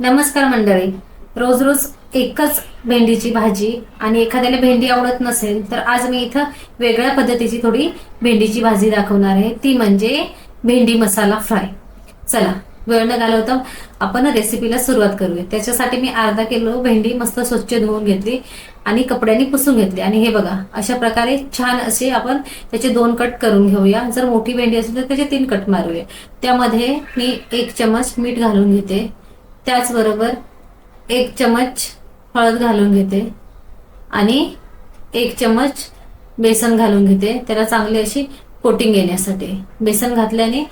नमस्कार मंडळी. रोज रोज एकच भेंडीची भाजी आणि एखाद्याला भेंडी आवडत नसेल तर आज मी इथं वेगळ्या पद्धतीची थोडी भेंडीची भाजी दाखवणार आहे. ती म्हणजे भेंडी मसाला फ्राय. चला वेळ न घालवता आपण रेसिपीला सुरुवात करूया. त्याच्यासाठी मी अर्धा किलो भेंडी मस्त स्वच्छ धुवून घेतली आणि कपड्यांनी पुसून घेतली. आणि हे बघा अशा प्रकारे छान असे आपण त्याचे दोन कट करून घेऊया. जर मोठी भेंडी असेल तर त्याचे तीन कट मारूया. त्यामध्ये मी एक चमच मीठ घालून घेते. त्याचबरोबर एक चमच हळद घालून घेते आणि एक चमच बेसन घालून घेते. त्याला चांगली अशी कोटिंग येण्यासाठी. बेसन घातल्याने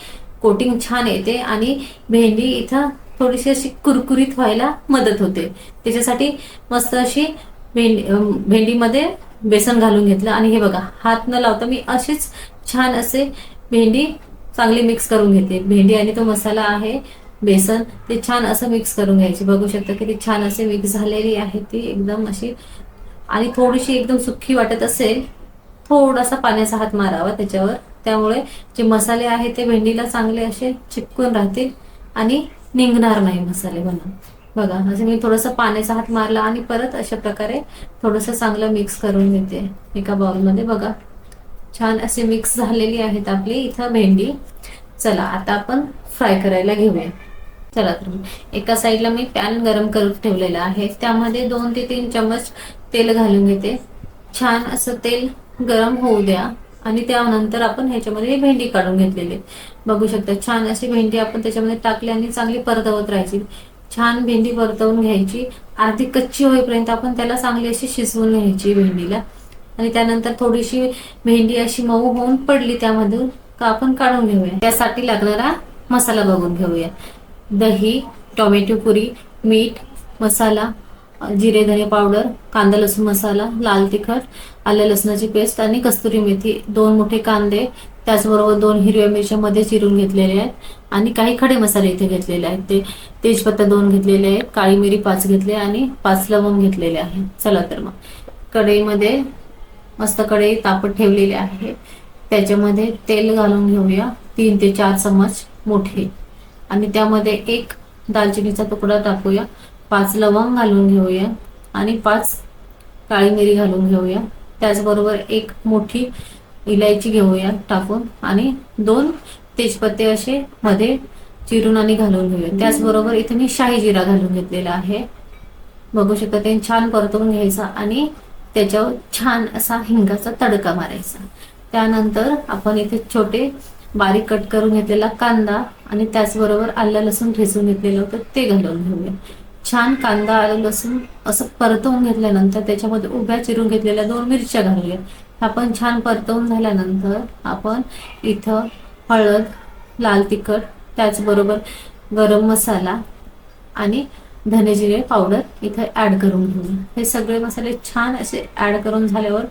कोटिंग छान येते आणि भेंडी इथं थोडीशी अशी कुरकुरीत व्हायला मदत होते. त्याच्यासाठी मस्त अशी भेंडी भेंडीमध्ये बेसन घालून घेतलं. आणि हे बघा हात न लावता मी अशीच छान असे भेंडी चांगली मिक्स करून घेते. भेंडी आणि तो मसाला आहे बेसन ते छान असं मिक्स करून घ्यायची. बघू शकता ती छान असे मिक्स झालेली आहे ती एकदम अशी. आणि थोडीशी एकदम सुखी वाटत असेल थोडासा पाण्याचा हात मारावा त्याच्यावर. त्यामुळे जे मसाले आहेत ते भेंडीला चांगले असे चिपकून राहतील आणि निघणार नाही मसाले बनवून बघा असे मी थोडंसं पाण्याचा हात मारला आणि परत अशा प्रकारे थोडंसं चांगलं मिक्स करून घेते एका बाउलमध्ये बघा छान असे मिक्स झालेली आहेत आपली इथं भेंडी. चला आता आपण फ्राय करायला घेऊया. चला तर एका साईडला मी पॅन गरम करून ठेवलेला आहे. त्यामध्ये दोन ते तीन चमच तेल घालून घेते. छान असं तेल गरम होऊ द्या. आणि त्यानंतर आपण ह्याच्यामध्ये भेंडी काढून घेतलेली आहे. बघू शकता छान अशी भेंडी आपण त्याच्यामध्ये टाकली आणि चांगली परतवत राहायची. छान भेंडी परतवून घ्यायची. अर्धी कच्ची होईपर्यंत आपण त्याला चांगली अशी शिजवून घ्यायची भेंडीला. आणि त्यानंतर थोडीशी भेंडी अशी मऊ होऊन पडली त्यामधून आपण काढून घेऊया? त्यासाठी लागणारा मसाला बघून घेऊया. दही टोमॅटो पुरी मीठ मसाला जिरे धने पावडर कांदा लसूण मसाला लाल तिखट आलं लसणाची पेस्ट आणि कस्तुरी मेथी. दोन मोठे कांदे त्याचबरोबर दोन हिरव्या मिरच्या मध्ये चिरून घेतलेले आहेत. आणि काही खडे मसाले इथे घेतलेले आहेत. ते तेजपत्ता दोन घेतलेले आहेत काळी मिरी पाच घेतले आणि पाच लवंग घेतलेले आहेत. चला तर मग. कढईमध्ये मस्त कढई तापत ठेवलेली आहे. त्याच्यामध्ये तेल घालून घेऊया. तीन ते चार चमच मोठे. आणि त्यामध्ये एक दालचिनीचा तुकडा टाकूया. पाच लवंग घालून घेऊया. आणि पाच काळी मिरी घालून घेऊया. त्याचबरोबर एक मोठी इलायची घेऊया टाकून. आणि दोन तेजपत्ते असे मध्ये चिरून आणि घालून घेऊया. त्याचबरोबर इथे मी शाही जिरा घालून घेतलेला आहे. बघू शकता ते छान परतवून घ्यायचा आणि त्याच्यावर छान असा हिंगाचा तडका मारायचा. त्यानंतर आपण इथे छोटे बारीक कट करून घेतलेला कांदा आणि त्याचबरोबर आलं लसूण ठेचून घेतलेलं होतं ते घालून घेऊया. छान कांदा आलं लसूण असं परतवून घेतल्यानंतर त्याच्यामध्ये उभ्या चिरून घेतलेल्या दोन मिरच्या घालूया. आपण छान परतवून झाल्यानंतर आपण इथं हळद लाल तिखट त्याचबरोबर गरम मसाला आणि धने जिरे पावडर इथे ऍड करून घेऊ हे सगळे मसाले छान असे ऍड करून झाल्यावर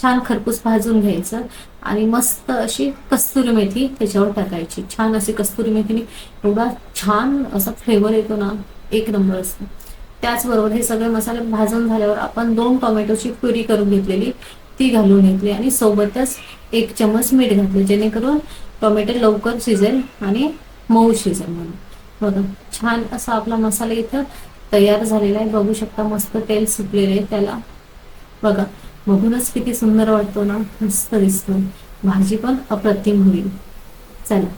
छान खरपूस भाजून घ्यायचं आणि मस्त अशी कस्तुरी मेथी त्याच्यावर टाकायची. छान अशी कस्तुरी मेथीने एवढा छान असा फ्लेवर येतो ना एक नंबर असतो. त्याचबरोबर हे सगळे मसाले भाजून झाल्यावर आपण दोन टोमॅटोची प्युरी करून घेतलेली ती घालून घेतली आणि सोबतच एक चमच मीठ घातलं जेणेकरून टोमॅटो लवकर शिजेल आणि मऊ शिजेल म्हणून. बघा छान असा आपला मसाला इथं तयार झालेला आहे. बघू शकता मस्त तेल सुटलेलं आहे त्याला. बघा बघूनच किती सुंदर वाटतो ना मस्त दिसतो. भाजी पण अप्रतिम होईल. चला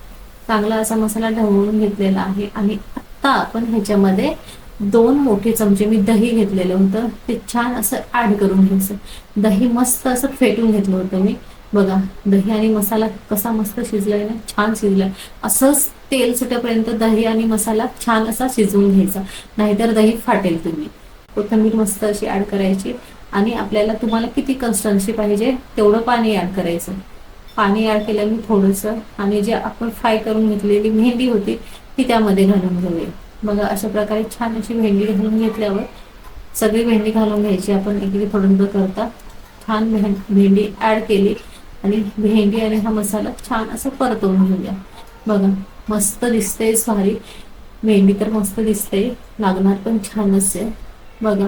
चांगला असा मसाला ढवळून घेतलेला आहे. आणि आता आपण ह्याच्यामध्ये दोन मोठे चमचे मी दही घेतलेलं होतं. ते छान असं ऍड करून घ्यायचं. दही मस्त असं फेटून घेतलं होतं मी. बघा दही आणि मसाला कसा मस्त शिजलाय ना छान शिजलाय. असंच तेल सुटेपर्यंत दही आणि मसाला छान असा शिजवून घ्यायचा. नाहीतर दही फाटेल तुम्ही. कोथिंबीर मस्त अशी ऍड करायची आणि आपल्याला तुम्हाला किती कन्स्टन्सी पाहिजे तेवढं पाणी ऍड करायचं. पाणी ऍड केलं मी थोडंसं आणि जे आपण फ्राय करून घेतलेली भेंडी होती ती त्यामध्ये घालून घेऊया. बघा अशा प्रकारे छान अशी भेंडी घालून घेतल्यावर सगळी भेंडी घालून घ्यायची आपण. एक थोडं करता छान भेंडी ऍड केली. आणि भेंडी आणि हा मसाला छान असं परतवून घेऊया. बघा मस्त दिसतेच भारी भेंडी तर मस्त दिसते लागणार पण छानच आहे. बघा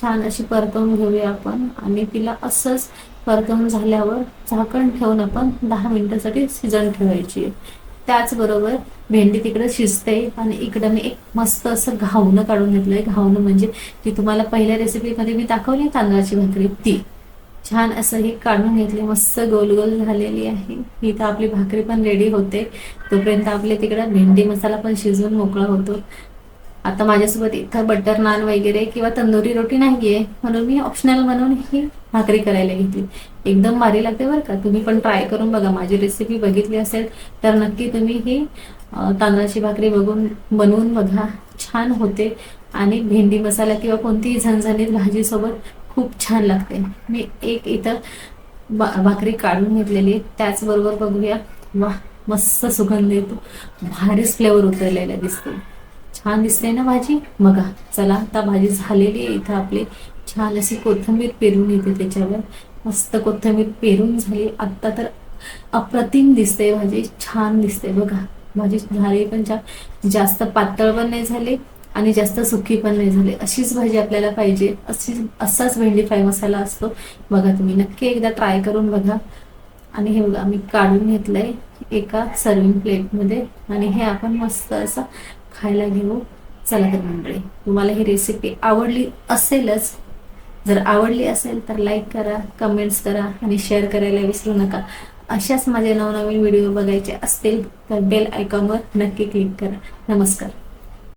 छान अशी परतवून घेऊया आपण. आणि तिला असंच परतवून झाल्यावर झाकण ठेवून आपण दहा मिनिटासाठी शिजन ठेवायची. आहे त्याचबरोबर भेंडी तिकडे शिजते आणि इकडं मी एक मस्त असं घावणं काढून घेतलंय. घावणं म्हणजे ती तुम्हाला पहिल्या रेसिपीमध्ये मी दाखवली तांदळाची भाकरी. ती. छान असं हे काढून घेतले मस्त गोल गोल झालेली आहे. इथं तर आपली भाकरी पण रेडी होते. तोपर्यंत आपले तिकडं भेंडी मसाला पण शिजवून मोकळा होतो. आता माझ्यासोबत इथं बटर नान वगैरे किंवा तंदुरी रोटी नाहीये म्हणून मी ऑप्शनल म्हणून ही भाकरी करायला घेतली. एकदम भारी लागते बरं का. तुम्ही पण ट्राय करून बघा. माझी रेसिपी बघितली असेल तर नक्की तुम्ही ही तांदळाची भाकरी बघून बनवून बघा. छान होते. आणि भेंडी मसाला किंवा कोणतीही झणझणीत भाजीसोबत खूप छान लागते. मी एक इथं बा- भाकरी काढून घेतलेली आहे. त्याचबरोबर बघूया. वा मस्त सुगंध येतो. भारीच फ्लेवर उतरलेला दिसतो छान दिसते ना भाजी? बघा चला आता भाजी झालेली आहे इथं आपली. छान अशी कोथिंबीर पेरून येते त्याच्यावर. मस्त कोथिंबीर पेरून झाली. आत्ता तर अप्रतिम दिसते भाजी. छान दिसते बघा. भाजी झाली पण छान. जास्त पातळ पण नाही झाली. आणि जास्त सुकी पण नाही झाली. अशीच भाजी आपल्याला पाहिजे. अशी असाच भेंडी फ्राय मसाला असतो. बघा तुम्ही नक्की एकदा ट्राय करून बघा. आणि हे बघा मी काढून घेतलंय एका सर्विंग प्लेटमध्ये आणि हे आपण मस्त असं खायला घेऊ. चला तर मंडळी तुम्हाला ही रेसिपी आवडली असेलच. जर आवडली असेल तर लाईक करा कमेंट्स करा आणि शेअर करायला विसरू नका. अशाच माझे नवनवीन व्हिडिओ बघायचे असतील तर बेल आयकॉनवर नक्की क्लिक करा. नमस्कार.